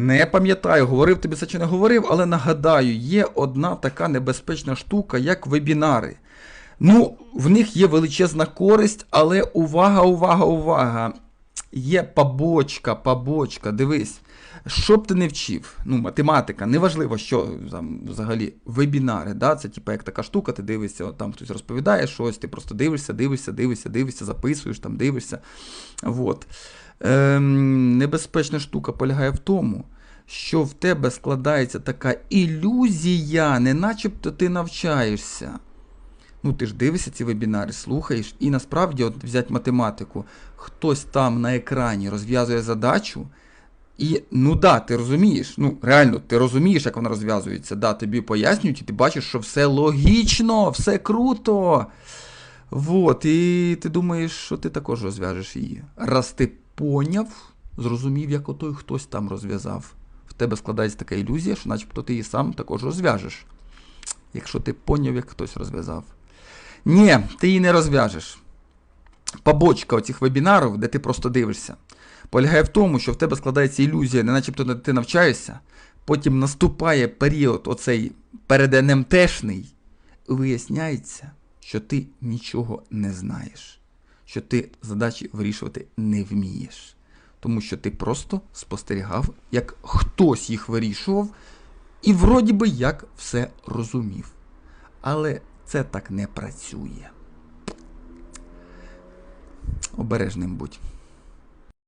Не пам'ятаю, говорив тобі це чи не говорив, але нагадаю, є одна така небезпечна штука, як вебінари. Ну, в них є величезна користь, але увага, увага, увага. Є побочка, побочка, дивись. Що б ти не вчив, ну, математика, неважливо, що там взагалі вебінари, да? це типу як така штука, ти дивишся, от там хтось розповідає щось, ти просто дивишся, дивишся, дивишся, дивишся, записуєш, там дивишся. Вот. Ем, небезпечна штука полягає в тому, що в тебе складається така ілюзія, не начебто ти навчаєшся. Ну, ти ж дивишся ці вебінари, слухаєш, і насправді, от взять математику, хтось там на екрані розв'язує задачу, і ну да, ти розумієш, ну реально, ти розумієш, як вона розв'язується. Да, тобі пояснюють, і ти бачиш, що все логічно, все круто. Вот, і ти думаєш, що ти також розв'яжеш її. Раз ти поняв, зрозумів, як отой хтось там розв'язав. Тебе складається така ілюзія, що начебто ти її сам також розв'яжеш. Якщо ти поняв, як хтось розв'язав. Ні, ти її не розв'яжеш. Побочка оцих вебінарів, де ти просто дивишся, полягає в тому, що в тебе складається ілюзія, не начебто ти навчаєшся, потім наступає період оцей перед НМТшний, і виясняється, що ти нічого не знаєш, що ти задачі вирішувати не вмієш. Тому що ти просто спостерігав, як хтось їх вирішував, і вроді би як все розумів. Але це так не працює. Обережним будь.